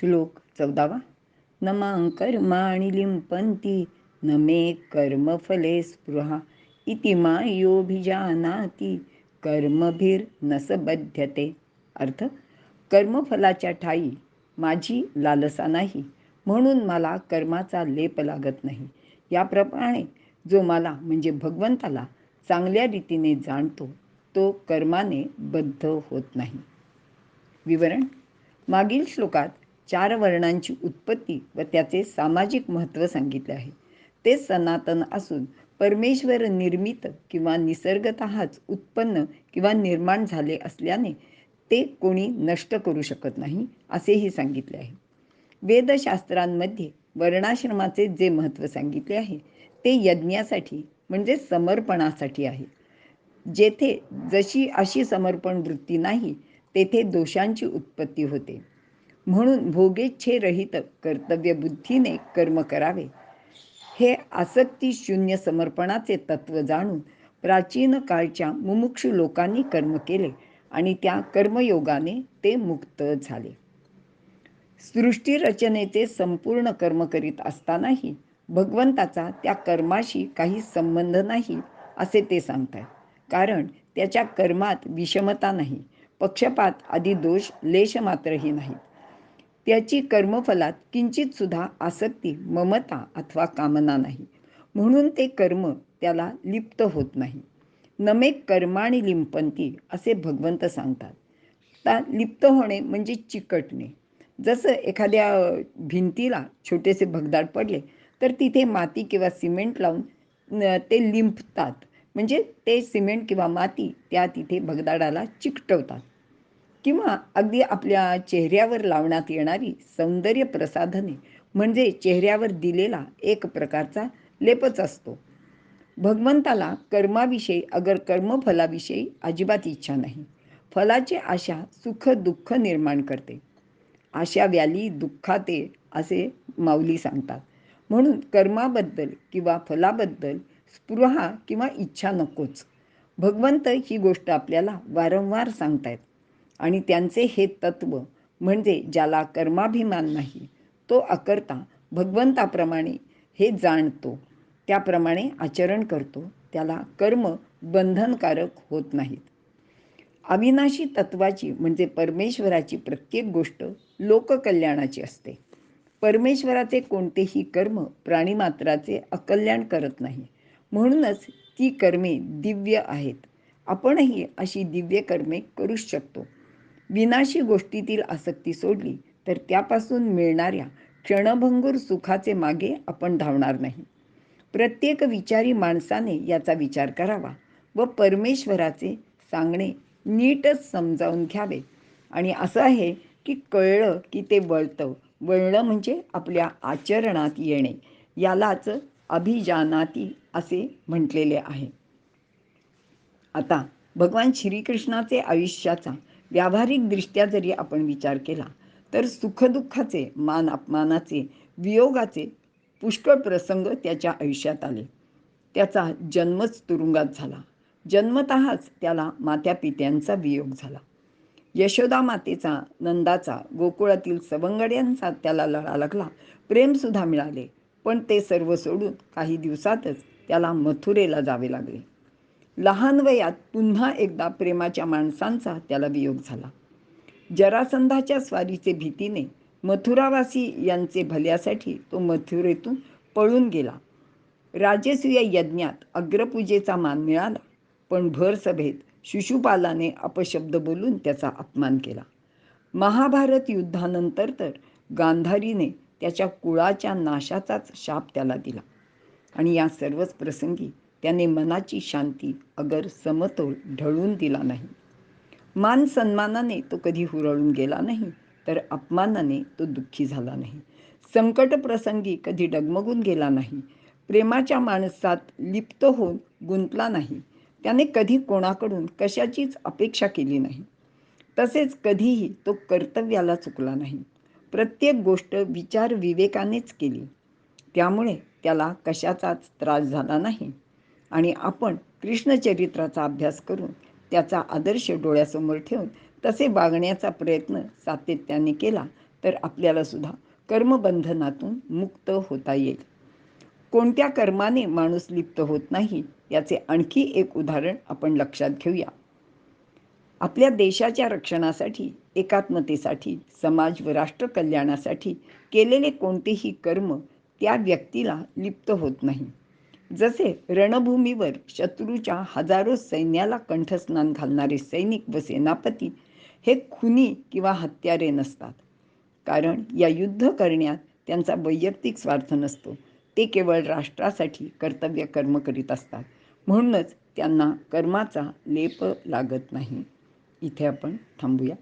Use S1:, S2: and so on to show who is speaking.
S1: श्लोक चौदावा. नमां कर्माणि लिंपन्ति न मे कर्मफले स्पृहा. इति मा मायोभिजानाती कर्मभिर्न स बध्यते अर्थ कर्मफलाच्या ठाई माझी लालसा नाही म्हणून मला कर्माचा लेप लागत नाही. याप्रमाणे जो मला म्हणजे भगवंताला चांगल्या रीतीने जाणतो तो कर्माने बद्ध होत नाही. विवरण मागील श्लोकात चार वर्णांची उत्पत्ती व त्याचे सामाजिक महत्त्व सांगितले आहे. ते सनातन असून परमेश्वर निर्मित किंवा निसर्गतःच उत्पन्न किंवा निर्माण झाले असल्याने ते कोणी नष्ट करू शकत नाही असेही सांगितले आहे. वेदशास्त्रांमध्ये वर्णाश्रमाचे जे महत्त्व सांगितले आहे ते यज्ञासाठी म्हणजे समर्पणासाठी आहे. जेथे जशी अशी समर्पण वृत्ती नाही तेथे दोषांची उत्पत्ती होते. म्हणून भोगेच्छेरहित कर्तव्यबुद्धीने कर्म करावे. हे आसक्ती शून्य समर्पणाचे तत्व जाणून प्राचीन काळच्या मुमुक्ष लोकांनी कर्म केले आणि त्या कर्मयोगाने ते मुक्त झाले. सृष्टी रचनेचे संपूर्ण कर्म करीत असतानाही भगवंताचा त्या कर्माशी काही संबंध नाही असे ते सांगतात. कारण त्याच्या कर्मात विषमता नाही. पक्षपात आदी दोष लेश मात्रही नाहीत. त्याची कर्मफलात किंचित सुद्धा आसक्ती ममता अथवा कामना नाही. म्हणून ते कर्म त्याला लिप्त होत नाही. नमे कर्माणी लिंपंती असे भगवंत सांगतात. ता लिप्त होणे म्हणजे चिकटणे. जसं एखाद्या भिंतीला छोटेसे भगदाड पडले तर तिथे माती किंवा सिमेंट लावून ते लिंपतात. म्हणजे ते सिमेंट किंवा माती त्या तिथे भगदाडाला चिकटवतात. किंवा अगदी आपल्या चेहऱ्यावर लावण्यात येणारी सौंदर्य प्रसाधने म्हणजे चेहऱ्यावर दिलेला एक प्रकारचा लेपच असतो. भगवंताला कर्माविषयी अगर कर्मफलाविषयी अजिबात इच्छा नाही. फलाची आशा सुख दुःख निर्माण करते. आशा व्याली दुःखाते असे माऊली सांगतात. म्हणून कर्माबद्दल किंवा फलाबद्दल स्पृहा किंवा इच्छा नकोच. भगवंत ही गोष्ट आपल्याला वारंवार सांगतायत. आणि त्यांचे हे तत्व म्हणजे ज्याला कर्माभिमान नाही तो अकर्ता भगवंताप्रमाणे हे जाणतो. त्याप्रमाणे आचरण करतो. त्याला कर्म बंधनकारक होत नाहीत. अविनाशी तत्वाची म्हणजे परमेश्वराची प्रत्येक गोष्ट लोककल्याणाची असते. परमेश्वराचे कोणतेही कर्म प्राणीमात्राचे अकल्याण करत नाही. म्हणूनच ती कर्मे दिव्य आहेत. आपणही अशी दिव्य कर्मे करूच शकतो. विनाशी गोष्टीतील आसक्ती सोडली तर त्यापासून मिळणाऱ्या क्षणभंगूर सुखाचे मागे आपण धावणार नाही. प्रत्येक विचारी माणसाने याचा विचार करावा व परमेश्वराचे सांगणे नीटच समजावून घ्यावे. आणि असं आहे की कळलं की ते वळतं. वळणं म्हणजे आपल्या आचरणात येणे. यालाच अभिजानाती असे म्हटलेले आहे. आता भगवान श्रीकृष्णाचे आयुष्याचा व्यावहारिकदृष्ट्या जरी आपण विचार केला तर सुखदुःखाचे मान अपमानाचे वियोगाचे पुष्कळ प्रसंग त्याच्या आयुष्यात आले. त्याचा जन्मच तुरुंगात झाला. जन्मतःच त्याला मात्या पित्यांचा वियोग झाला. यशोदा मातेचा नंदाचा गोकुळातील सवंगड्यांचा त्याला लढा लागला. प्रेमसुद्धा मिळाले. पण ते सर्व सोडून काही दिवसातच त्याला मथुरेला जावे लागले. लहान वयात पुन्हा एकदा प्रेमाच्या माणसांचा त्याला वियोग झाला. जरासंधाच्या स्वारीचे भीतीने मथुरावासी यांचे भल्यासाठी तो मथुरेतून पळून गेला. राजसूय यज्ञात अग्रपूजेचा मान मिळाला पण भर सभेत शिशुपालाने अपशब्द बोलून त्याचा अपमान केला. महाभारत युद्धानंतर तर गांधारीने त्याच्या कुळाच्या नाशाचाच शाप त्याला दिला आणि या सर्वच प्रसंगी त्याने मनाची शांती अगर समतोल ढळून दिला नाही. मान सन्मानाने तो कधी हुरळून गेला नाही तर अपमानाने तो दुःखी झाला नाही. संकट प्रसंगी कधी डगमगून गेला नाही. प्रेमाच्या माणसात लिप्त होऊन गुंतला नाही. त्याने कधी कोणाकडून कशाचीच अपेक्षा केली नाही. तसेच कधीही तो कर्तव्याला चुकला नाही. प्रत्येक गोष्ट विचार विवेकानेच केली. त्यामुळे त्याला कशाचाच त्रास झाला नाही. आणि आपण कृष्णचरित्राचा अभ्यास करून त्याचा आदर्श डोळ्यासमोर ठेवून तसे वागण्याचा प्रयत्न सातत्याने केला तर आपल्याला सुद्धा कर्मबंधनातून मुक्त होता येईल. कोणत्या कर्माने माणूस लिप्त होत नाही याचे आणखी एक उदाहरण आपण लक्षात घेऊया. आपल्या देशाच्या रक्षणासाठी एकात्मतेसाठी समाज व राष्ट्र कल्याणासाठी केलेले कोणतेही कर्म त्या व्यक्तीला लिप्त होत नाही. जसे रणभूमीवर शत्रूच्या हजारो सैन्याला कंठस्नान घालणारे सैनिक व सेनापती हे खुनी किंवा हत्यारे नसतात. कारण या युद्ध करण्यात त्यांचा वैयक्तिक स्वार्थ नसतो. ते केवळ राष्ट्रासाठी कर्तव्य कर्म करीत असतात. म्हणूनच त्यांना कर्माचा लेप लागत नाही. इथे आपण थांबूया.